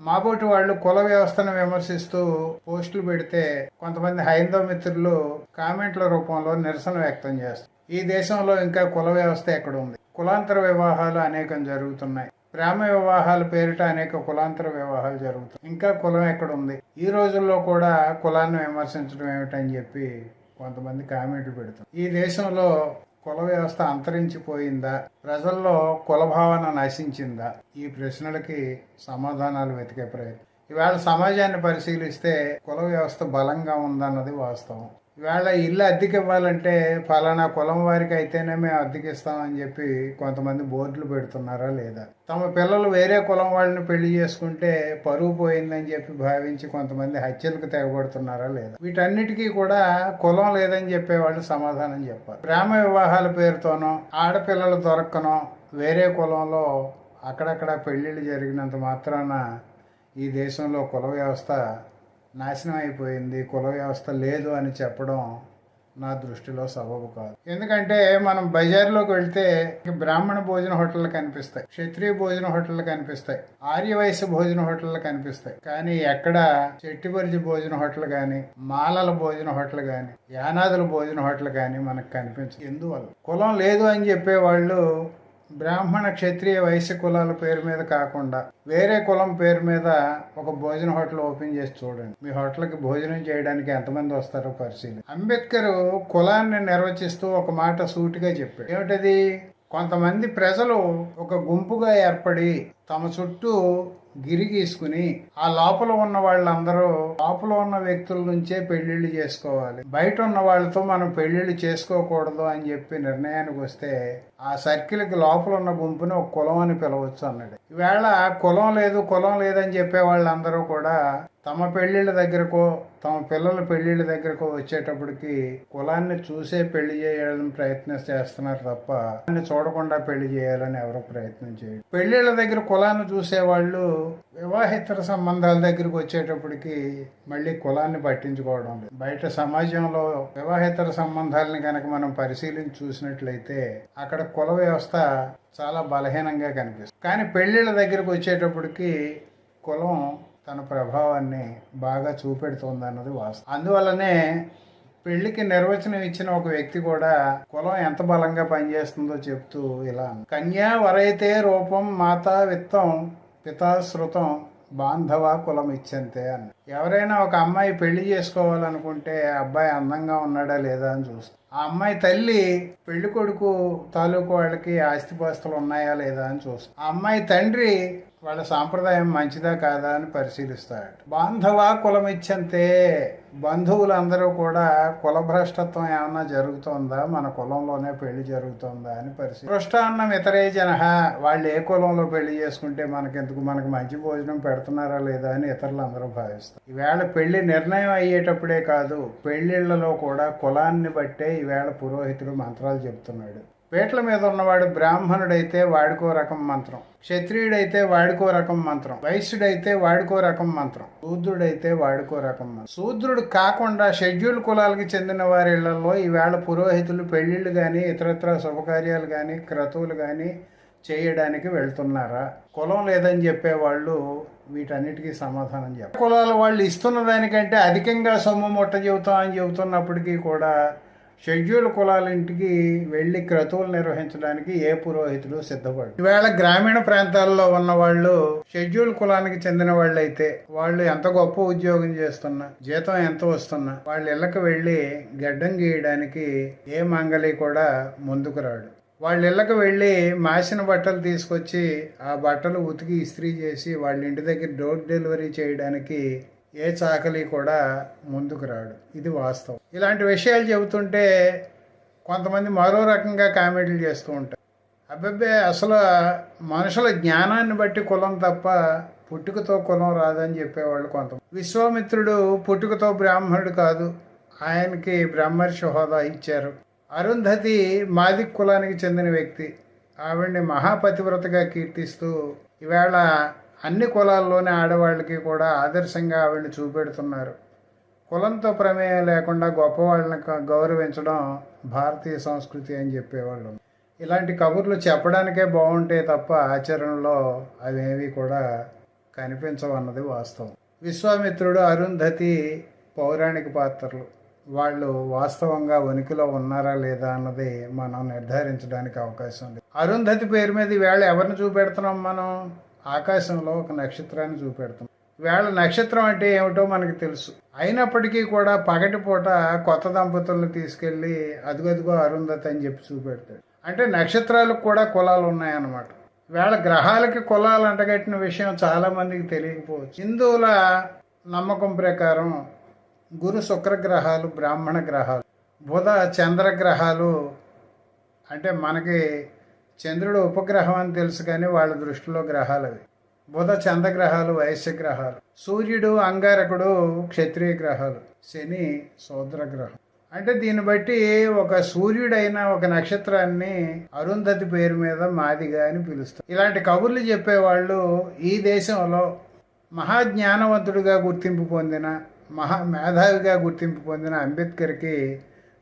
మాబోటి వాళ్ళు కుల వ్యవస్థను విమర్శిస్తూ పోస్టులు పెడితే కొంతమంది హైందవ మిత్రులు కామెంట్ల రూపంలో నిరసన వ్యక్తం చేస్తారు. ఈ దేశంలో ఇంకా కుల వ్యవస్థ ఎక్కడ ఉంది కులాంతర వివాహాలు అనేకం జరుగుతున్నాయి. ప్రేమ వివాహాల పేరిట అనేక కులాంతర వివాహాలు జరుగుతాయి ఇంకా కులం ఎక్కడ ఉంది ఈ రోజుల్లో కూడా కులాన్ని విమర్శించడం ఏమిటని చెప్పి కొంతమంది కామెంట్లు పెడుతారు ఈ దేశంలో కుల వ్యవస్థ అంతరించిపోయిందా? ప్రజల్లో కులభావన నశించిందా? ఈ ప్రశ్నలకి సమాధానాలు వెతికే ప్రయత్నం. ఇవాళ సమాజాన్ని పరిశీలిస్తే కుల వ్యవస్థ బలంగా ఉందన్నది వాస్తవం. వేళ ఇల్లు అద్దెకి ఇవ్వాలంటే ఫలానా కులం వారికి అయితేనే మేము అద్దెకిస్తామని చెప్పి కొంతమంది బోర్డులు పెడుతున్నారా లేదా? తమ పిల్లలు వేరే కులం వాళ్ళని పెళ్ళి చేసుకుంటే పరువు పోయిందని చెప్పి భావించి కొంతమంది హత్యలకు తెగబడుతున్నారా లేదా? వీటన్నిటికీ కూడా కులం లేదని చెప్పేవాళ్ళు సమాధానం చెప్పారు ప్రేమ వివాహాల పేరుతోనో ఆడపిల్లలు దొరక్కనో వేరే కులంలో అక్కడక్కడ పెళ్ళిళ్ళు జరిగినంత మాత్రాన ఈ దేశంలో కుల వ్యవస్థ నాశనం అయిపోయింది కుల వ్యవస్థ లేదు అని చెప్పడం నా దృష్టిలో సబబు కాదు. ఎందుకంటే మనం బజార్లోకి వెళ్తే బ్రాహ్మణ భోజన హోటళ్ళు కనిపిస్తాయి క్షత్రియ భోజన హోటళ్ళు కనిపిస్తాయి ఆర్యవైశ్య భోజన హోటళ్ళు కనిపిస్తాయి. కానీ ఎక్కడ చెట్టిపరిచి భోజన హోటల్ కానీ మాలల భోజన హోటల్ కానీ యానాదుల భోజన హోటల్ కానీ మనకు కనిపించదు ఎందువల్ల? కులం లేదు అని చెప్పే వాళ్ళు బ్రాహ్మణ క్షత్రియ వైశ్య కులాల పేరు మీద కాకుండా వేరే కులం పేరు మీద ఒక భోజన హోటల్ ఓపెన్ చేసి చూడండి. మీ హోటల్కి భోజనం చేయడానికి ఎంతమంది వస్తారో పరిశీలి. అంబేద్కర్ కులాన్ని నిర్వచిస్తూ ఒక మాట సూటిగా చెప్పాడు. ఏమిటది? కొంతమంది ప్రజలు ఒక గుంపుగా ఏర్పడి తమ చుట్టూ గిరి గీసుకుని ఆ లోపల ఉన్న వాళ్ళందరూ లోపల ఉన్న వ్యక్తుల నుంచే పెళ్ళిళ్ళు చేసుకోవాలి. బయట ఉన్న వాళ్ళతో మనం పెళ్ళిళ్ళు చేసుకోకూడదు అని చెప్పి నిర్ణయానికి వస్తే ఆ సర్కిల్కి లోపల ఉన్న గుంపుని ఒక కులం అని పిలవచ్చు అన్నాడు. ఈవేళ కులం లేదు కులం లేదని చెప్పే వాళ్ళందరూ కూడా తమ పెళ్ళిళ్ళ దగ్గరకో తమ పిల్లల పెళ్ళిళ్ళ దగ్గరకో వచ్చేటప్పటికి కులాన్ని చూసే పెళ్ళి చేయాలని ప్రయత్నం చేస్తున్నారు తప్ప చూడకుండా పెళ్ళి చేయాలని ఎవరు ప్రయత్నం చేయరు. పెళ్ళిళ్ళ దగ్గర కులాన్ని చూసే వాళ్ళు వివాహేతర సంబంధాల దగ్గరికి వచ్చేటప్పటికి మళ్ళీ కులాన్ని పట్టించుకోవడం లేదు. బయట సమాజంలో వివాహేతర సంబంధాలని కనుక మనం పరిశీలించి చూసినట్లయితే అక్కడ కుల వ్యవస్థ చాలా బలహీనంగా కనిపిస్తుంది. కానీ పెళ్ళిళ్ళ దగ్గరికి వచ్చేటప్పటికి కులం తన ప్రభావాన్ని బాగా చూపెడుతుంది అన్నది వాస్తవం. అందువల్లనే పెళ్ళికి నిర్వచనం ఇచ్చిన ఒక వ్యక్తి కూడా కులం ఎంత బలంగా పనిచేస్తుందో చెప్తూ ఇలా కన్యా వరైతే రూపం మాతా విత్తం పితాశ్రుతం బాంధవ కులం ఇచ్చంతే అని ఎవరైనా ఒక అమ్మాయి పెళ్ళి చేసుకోవాలనుకుంటే అబ్బాయి అందంగా ఉన్నాడా లేదా అని చూస్తాం. ఆ అమ్మాయి తల్లి పెళ్ళి కొడుకు తాలూకు వాళ్ళకి ఆస్తిపాస్తులు ఉన్నాయా లేదా అని చూస్తాం. ఆ అమ్మాయి తండ్రి వాళ్ళ సాంప్రదాయం మంచిదా కాదా అని పరిశీలిస్తాడు. బాంధవ కులం ఇచ్చంతే బంధువులందరూ కూడా కులభ్రష్టత్వం ఏమన్నా జరుగుతుందా? మన కులంలోనే పెళ్ళి జరుగుతుందా అని పరిస్థితి పృష్టాన్నం ఇతరే జన వాళ్ళు ఏ కులంలో పెళ్ళి చేసుకుంటే మనకెందుకు? మనకు మంచి భోజనం పెడుతున్నారా లేదా అని ఇతరులు అందరూ భావిస్తారు. ఈవేళ పెళ్ళి నిర్ణయం అయ్యేటప్పుడే కాదు పెళ్ళిళ్ళలో కూడా కులాన్ని బట్టే ఈవేళ పురోహితుడు మంత్రాలు చెబుతున్నాడు పీటల మీద ఉన్నవాడు బ్రాహ్మణుడైతే వాడుకో రకం మంత్రం క్షత్రియుడైతే వాడుకో రకం మంత్రం వైశ్యుడైతే వాడుకో రకం మంత్రం శూద్రుడైతే వాడుకో రకం మంత్రం. శూద్రుడు కాకుండా షెడ్యూల్ కులాలకి చెందిన వారి ఇళ్ళలో ఈవేళ పురోహితులు పెళ్ళిళ్ళు కానీ ఇతరత్ర శుభకార్యాలు కానీ క్రతువులు కానీ చేయడానికి వెళ్తున్నారా? కులం లేదని చెప్పేవాళ్ళు వీటన్నిటికీ సమాధానం చెప్పారు కులాల వాళ్ళు ఇస్తున్న దానికంటే అధికంగా సొమ్ము ముట్ట చెబుతాం అని చెబుతున్నప్పటికీ కూడా షెడ్యూల్ కులాలింటికి వెళ్ళి క్రతువులు నిర్వహించడానికి ఏ పురోహితుడు సిద్ధపడు? ఈవేళ గ్రామీణ ప్రాంతాల్లో ఉన్న వాళ్ళు షెడ్యూల్ కులానికి చెందిన వాళ్ళైతే వాళ్ళు ఎంత గొప్ప ఉద్యోగం చేస్తున్నా జీతం ఎంత వస్తున్నా వాళ్ళ ఇళ్ళకి వెళ్ళి గడ్డం గీయడానికి ఏ మంగళి కూడా ముందుకు రాడు. వాళ్ళ ఇళ్ళకి వెళ్ళి మాసిన బట్టలు తీసుకొచ్చి ఆ బట్టలు ఉతికి ఇస్త్రీ చేసి వాళ్ళ ఇంటి దగ్గర డోర్ డెలివరీ చేయడానికి ఏ చాకలి కూడా ముందుకు రాడు. ఇది వాస్తవం. ఇలాంటి విషయాలు చెబుతుంటే కొంతమంది మరో రకంగా కామెంట్లు చేస్తూ ఉంటారు. అబ్బబ్బే అసలు మనుషుల జ్ఞానాన్ని బట్టి కులం తప్ప పుట్టుకతో కులం రాదని చెప్పేవాళ్ళు కొంత విశ్వామిత్రుడు పుట్టుకతో బ్రాహ్మణుడు కాదు ఆయనకి బ్రహ్మర్షి హోదా ఇచ్చారు. అరుంధతి మాదిక్ కులానికి చెందిన వ్యక్తి. ఆవిడ్ని మహాపతివ్రతగా కీర్తిస్తూ ఈవేళ అన్ని కులాల్లోని ఆడవాళ్ళకి కూడా ఆదర్శంగా ఆవిడని చూపెడుతున్నారు. కులంతో ప్రమేయం లేకుండా గొప్పవాళ్ళని గౌరవించడం భారతీయ సంస్కృతి అని చెప్పేవాళ్ళు. ఇలాంటి కబుర్లు చెప్పడానికే బాగుంటాయి తప్ప ఆచరణలో అవేవి కూడా కనిపించవన్నది వాస్తవం. విశ్వామిత్రుడు అరుంధతి పౌరాణిక పాత్రలు. వాళ్ళు వాస్తవంగా ఉనికిలో ఉన్నారా లేదా అన్నది మనం నిర్ధారించడానికి అవకాశం ఉంది. అరుంధతి పేరు మీద ఈవేళ ఎవరిని చూపెడుతున్నాం మనం? ఆకాశంలో ఒక నక్షత్రాన్ని చూపెడుతున్నాం వేళ నక్షత్రం అంటే ఏమిటో మనకి తెలుసు. అయినప్పటికీ కూడా పగటిపూట కొత్త దంపతులను తీసుకెళ్ళి అదుగదుగో అరుంధతి అని చెప్పి చూపెడతాడు. అంటే నక్షత్రాలకు కూడా కులాలు ఉన్నాయన్నమాట. వేళ గ్రహాలకి కులాలు అంటగట్టిన విషయం చాలా మందికి తెలియకపోవచ్చు. హిందువుల నమ్మకం ప్రకారం గురు శుక్ర గ్రహాలు బ్రాహ్మణ గ్రహాలు బుధ చంద్ర గ్రహాలు అంటే మనకి చంద్రుడు ఉపగ్రహం అని తెలుసు కానీ వాళ్ళ దృష్టిలో గ్రహాలు అవి. బుధ చంద్రగ్రహాలు వైశ్య గ్రహాలు. సూర్యుడు అంగారకుడు క్షత్రియ గ్రహాలు. శని సౌద్ర గ్రహం అంటే దీన్ని బట్టి ఒక సూర్యుడైన ఒక నక్షత్రాన్ని అరుంధతి పేరు మీద మాదిగా అని పిలుస్తారు. ఇలాంటి కబుర్లు చెప్పేవాళ్ళు ఈ దేశంలో మహాజ్ఞానవంతుడిగా గుర్తింపు పొందిన మహా మేధావిగా గుర్తింపు పొందిన అంబేద్కర్కి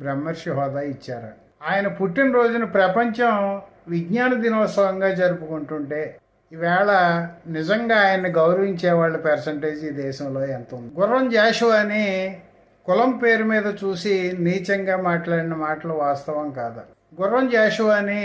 బ్రహ్మర్షి హోదా ఇచ్చారు. ఆయన పుట్టినరోజున ప్రపంచం విజ్ఞాన దినోత్సవంగా జరుపుకుంటుంటే ఈవేళ నిజంగా ఆయన్ని గౌరవించే వాళ్ళ పర్సంటేజ్ ఈ దేశంలో ఎంత ఉంది? గుర్రం జాషు అని కులం పేరు మీద చూసి నీచంగా మాట్లాడిన మాటలు వాస్తవం కాదు. గుర్రం జాషు అని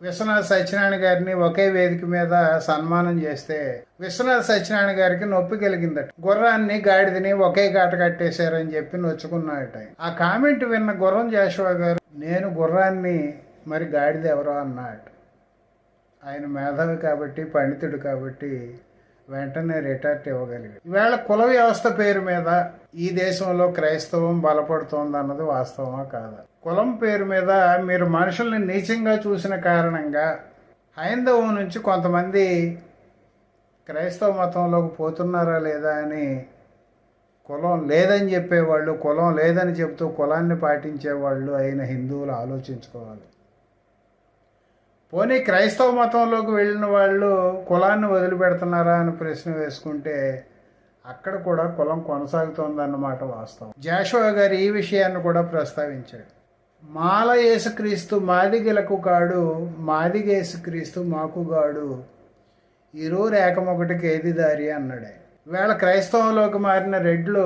విశ్వనాథ్ సత్యనారాయణ గారిని ఒకే వేదిక మీద సన్మానం చేస్తే విశ్వనాథ్ సత్యనారాయణ గారికి నొప్పి కలిగిందట. గుర్రాన్ని గాడిదని ఒకే గాట కట్టేశారని చెప్పి నొచ్చుకున్నాడట ఆ కామెంట్ విన్న గుర్రం జాషువా గారు నేను గుర్రాన్ని మరి గాడిద ఎవరో అన్నాడు. ఆయన మేధావి కాబట్టి పండితుడు కాబట్టి వెంటనే రిటార్ట్ ఇవ్వగలిగాడు. ఈవేళ కుల వ్యవస్థ పేరు మీద ఈ దేశంలో క్రైస్తవం బలపడుతోంది అన్నది వాస్తవమా కాదా? కులం పేరు మీద మీరు మనుషుల్ని నీచంగా చూసిన కారణంగా హైందవం నుంచి కొంతమంది క్రైస్తవ మతంలోకి పోతున్నారా లేదా అని కులం లేదని చెప్పేవాళ్ళు కులం లేదని చెప్తూ కులాన్ని పాటించేవాళ్ళు అయిన హిందువులు ఆలోచించుకోవాలి. పోనీ క్రైస్తవ మతంలోకి వెళ్ళిన వాళ్ళు కులాన్ని వదిలిపెడుతున్నారా అని ప్రశ్న వేసుకుంటే అక్కడ కూడా కులం కొనసాగుతోందన్నమాట వాస్తవం. జాషువా గారు ఈ విషయాన్ని కూడా ప్రస్తావించాడు. మాల యేసుక్రీస్తు మాదిగలకు కాడు మాదిగ యేసుక్రీస్తు మాకుగాడు ఇరువురు ఏకమొకటికి ఏది దారి అన్నాడు వేళ క్రైస్తవంలోకి మారిన రెడ్లు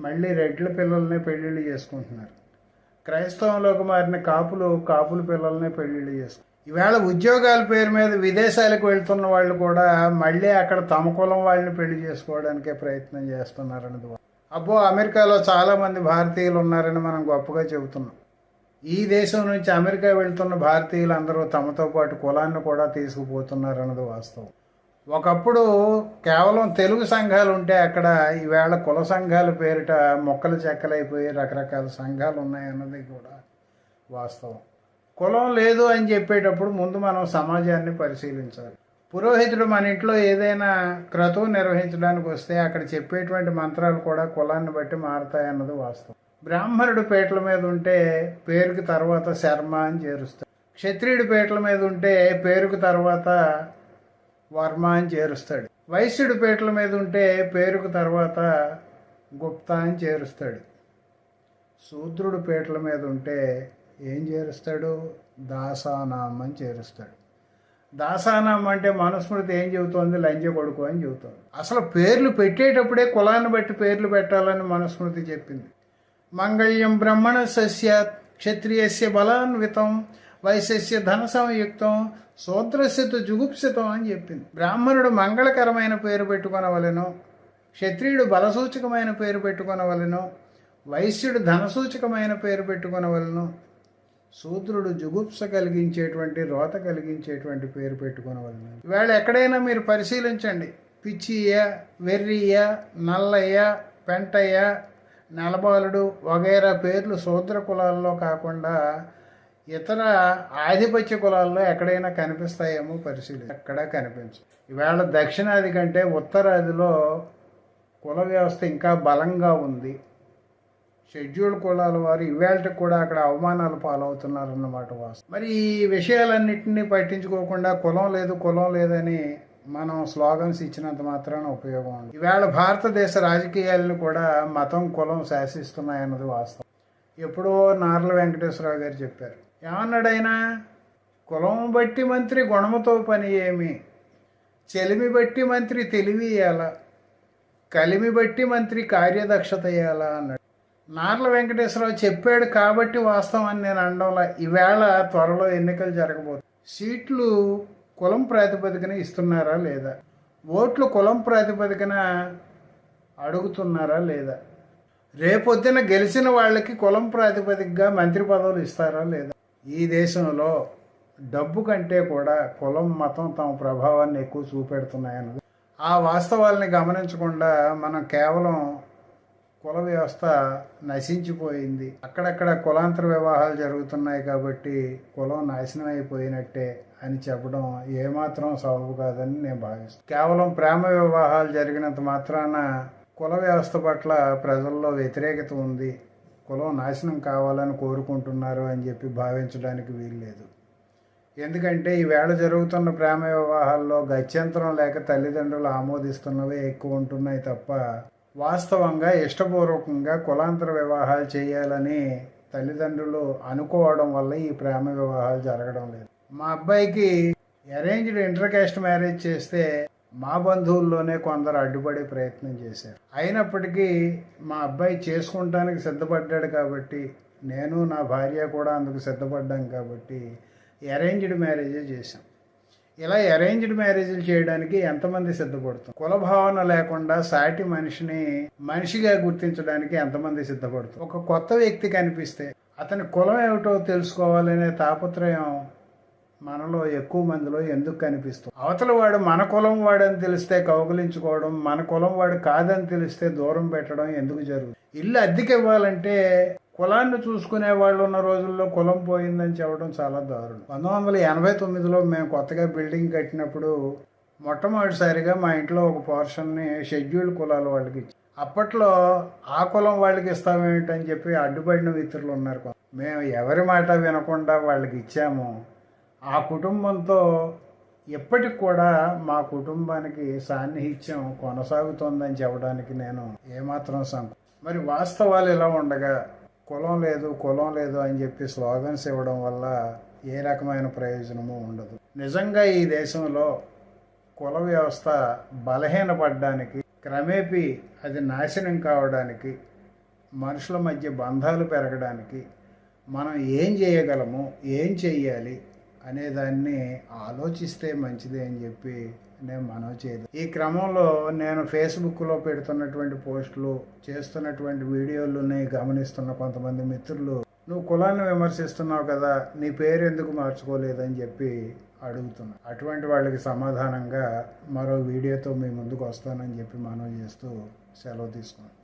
మళ్ళీ రెడ్ల పిల్లల్ని పెళ్ళిళ్ళు చేసుకుంటున్నారు. క్రైస్తవంలోకి మారిన కాపులు కాపుల పిల్లల్ని పెళ్ళిళ్ళు చేసుకుంటారు ఈవేళ ఉద్యోగాల పేరు మీద విదేశాలకు వెళ్తున్న వాళ్ళు కూడా మళ్ళీ అక్కడ తమ కులం వాళ్ళని పెళ్ళి చేసుకోవడానికే ప్రయత్నం చేస్తున్నారన్నది అబ్బో అమెరికాలో చాలామంది భారతీయులు ఉన్నారని మనం గొప్పగా చెబుతున్నాం. ఈ దేశం నుంచి అమెరికా వెళ్తున్న భారతీయులు అందరూ తమతో పాటు కులాన్ని కూడా తీసుకుపోతున్నారన్నది వాస్తవం. ఒకప్పుడు కేవలం తెలుగు సంఘాలు ఉంటే అక్కడ ఈవేళ కుల సంఘాల పేరిట మొక్కలు చెక్కలైపోయి రకరకాల సంఘాలు ఉన్నాయన్నది కూడా వాస్తవం. కులం లేదు అని చెప్పేటప్పుడు ముందు మనం సమాజాన్ని పరిశీలించాలి. పురోహితుడు మన ఇంట్లో ఏదైనా క్రతువు నిర్వహించడానికి వస్తే అక్కడ చెప్పేటువంటి మంత్రాలు కూడా కులాన్ని బట్టి మారుతాయన్నది వాస్తవం. బ్రాహ్మణుడు పీటల మీద ఉంటే పేరుకి తర్వాత శర్మ అని చేరుస్తాడు. క్షత్రియుడి పీటల మీద ఉంటే పేరుకు తర్వాత వర్మ అని చేరుస్తాడు. వైశ్యుడి పీటల మీద ఉంటే పేరుకు తర్వాత గుప్తా అని చేరుస్తాడు. శూద్రుడు పీటల మీద ఉంటే ఏం చేరుస్తాడు? దాసానామం అని చేరుస్తాడు. దాసానామం అంటే మనుస్మృతి ఏం చెబుతోంది? లంజ కొడుకు అని చెబుతోంది. అసలు పేర్లు పెట్టేటప్పుడే కులాన్ని బట్టి పేర్లు పెట్టాలని మనుస్మృతి చెప్పింది. మంగళ్యం బ్రహ్మణ సస్య క్షత్రియస్య బలాన్వితం వైశ్యస్య ధన సంయుక్తం శూద్రస్యతో జుగుప్సితం అని చెప్పింది. బ్రాహ్మణుడు మంగళకరమైన పేరు పెట్టుకొనవలెను క్షత్రియుడు బలసూచకమైన పేరు పెట్టుకొనవలెను వైశ్యుడు ధనసూచకమైన పేరు పెట్టుకొనవలను శూద్రుడు జుగుప్స కలిగించేటువంటి రోత కలిగించేటువంటి పేరు పెట్టుకొనవలెను. ఇవాళ ఎక్కడైనా మీరు పరిశీలించండి. పిచ్చియ్య వెర్రియ్య నల్లయ్య పెంటయ్య నలబాలుడు వగైరా పేర్లు శూద్ర కులాల్లో కాకుండా ఇతర ఆధిపత్య కులాల్లో ఎక్కడైనా కనిపిస్తాయేమో పరిశీలి. ఎక్కడా కనిపించు ఇవాళ దక్షిణాది కంటే ఉత్తరాదిలో కుల వ్యవస్థ ఇంకా బలంగా ఉంది. షెడ్యూల్ కులాల వారు ఇవాళకి కూడా అక్కడ అవమానాలు పాలవుతున్నారన్నమాట వాస్తవం మరి ఈ విషయాలన్నింటినీ పట్టించుకోకుండా కులం లేదు కులం లేదని మనం స్లోగన్స్ ఇచ్చినంత మాత్రాన ఉపయోగం ఉంది ఈవేళ భారతదేశ రాజకీయాలను కూడా మతం కులం శాసిస్తున్నాయన్నది వాస్తవం. ఎప్పుడో నార్ల వెంకటేశ్వరరావు గారు చెప్పారు ఏమన్నాడైనా కులం బట్టి మంత్రి గుణముతో పని ఏమి? చెలిమి బట్టి మంత్రి తెలివి ఎలా? కలిమి బట్టి మంత్రి కార్యదక్షత ఎలా? అన్నాడు. నార్ల వెంకటేశ్వరరావు చెప్పాడు కాబట్టి వాస్తవం అని నేను అనడంలా. ఈవేళ త్వరలో ఎన్నికలు జరగబోతుంది సీట్లు కులం ప్రాతిపదికన ఇస్తున్నారా లేదా? ఓట్లు కులం ప్రాతిపదికన అడుగుతున్నారా లేదా? రేపొద్దున గెలిచిన వాళ్ళకి కులం ప్రాతిపదికగా మంత్రి పదవులు ఇస్తారా లేదా? ఈ దేశంలో డబ్బు కంటే కూడా కులం మతం తమ ప్రభావాన్ని ఎక్కువ చూపెడుతున్నాయన్నది. ఆ వాస్తవాల్ని గమనించకుండా మనం కేవలం కుల వ్యవస్థ నశించిపోయింది. అక్కడక్కడ కులాంతర వివాహాలు జరుగుతున్నాయి కాబట్టి కులం నాశనం అయిపోయినట్టే అని చెప్పడం ఏమాత్రం సబబు కాదని నేను భావిస్తాను కేవలం ప్రేమ వివాహాలు జరిగినంత మాత్రాన కుల వ్యవస్థ పట్ల ప్రజల్లో వ్యతిరేకత ఉంది. కులం నాశనం కావాలని కోరుకుంటున్నారు అని చెప్పి భావించడానికి వీల్లేదు. ఎందుకంటే ఈవేళ జరుగుతున్న ప్రేమ వివాహాల్లో గత్యంతరం లేక తల్లిదండ్రులు ఆమోదిస్తున్నవే ఎక్కువ ఉంటున్నాయి తప్ప వాస్తవంగా ఇష్టపూర్వకంగా కులాంతర వివాహాలు చేయాలని తల్లిదండ్రులు అనుకోవడం వల్ల ఈ ప్రేమ వివాహాలు జరగడం లేదు. మా అబ్బాయికి అరేంజ్డ్ ఇంటర్ క్యాస్ట్ మ్యారేజ్ చేస్తే మా బంధువుల్లోనే కొందరు అడ్డుపడే ప్రయత్నం చేశారు. అయినప్పటికీ మా అబ్బాయి చేసుకుంటానికి సిద్ధపడ్డాడు కాబట్టి నేను నా భార్య కూడా అందుకు సిద్ధపడ్డాం కాబట్టి అరేంజ్డ్ మ్యారేజే చేశాం. ఇలా అరేంజ్డ్ మ్యారేజ్లు చేయడానికి ఎంతమంది సిద్ధపడుతుంది కుల భావన లేకుండా సాటి మనిషిని మనిషిగా గుర్తించడానికి ఎంతమంది సిద్ధపడుతుంది ఒక కొత్త వ్యక్తి కనిపిస్తే అతని కులం ఏమిటో తెలుసుకోవాలనే తాపత్రయం మనలో ఎక్కువ మందిలో ఎందుకు కనిపిస్తుంది అవతల వాడు మన కులం వాడని తెలిస్తే కౌగులించుకోవడం మన కులం వాడు కాదని తెలిస్తే దూరం పెట్టడం ఎందుకు జరుగుతుంది? ఇల్లు అద్దెకి ఇవ్వాలంటే కులాన్ని చూసుకునే వాళ్ళు ఉన్న రోజుల్లో కులం పోయిందని చెప్పడం చాలా దారుణం. పంతొమ్మిది వందల ఎనభై తొమ్మిదిలో మేము కొత్తగా బిల్డింగ్ కట్టినప్పుడు మొట్టమొదటిసారిగా మా ఇంట్లో ఒక పోర్షన్ని షెడ్యూల్డ్ కులాల వాళ్ళకి అప్పట్లో ఆ కులం వాళ్ళకి ఇస్తామేమిటని చెప్పి అడ్డుపడిన మిత్రులు ఉన్నారు మేము ఎవరి మాట వినకుండా వాళ్ళకి ఇచ్చాము. ఆ కుటుంబంతో ఇప్పటికి కూడా మా కుటుంబానికి సాన్నిహిత్యం కొనసాగుతోందని చెప్పడానికి నేను ఏమాత్రం సంకు మరి వాస్తవాలు ఇలా ఉండగా కులం లేదు కులం లేదు అని చెప్పి స్లోగన్స్ ఇవ్వడం వల్ల ఏ రకమైన ప్రయోజనము ఉండదు. నిజంగా ఈ దేశంలో కుల వ్యవస్థ బలహీనపడడానికి క్రమేపీ అది నాశనం కావడానికి మనుషుల మధ్య బంధాలు పెరగడానికి మనం ఏం చేయగలము ఏం చెయ్యాలి అనే దాన్ని ఆలోచిస్తే మంచిది అని చెప్పి నేను మనవి చేయదు. ఈ క్రమంలో నేను ఫేస్బుక్లో పెడుతున్నటువంటి పోస్టులు చేస్తున్నటువంటి వీడియోలని గమనిస్తున్న కొంతమంది మిత్రులు నువ్వు కులాన్ని విమర్శిస్తున్నావు కదా నీ పేరు ఎందుకు మార్చుకోలేదని చెప్పి అడుగుతున్నా. అటువంటి వాళ్ళకి సమాధానంగా మరో వీడియోతో మీ ముందుకు వస్తానని చెప్పి మనవి చేస్తూ సెలవు తీసుకున్నాను.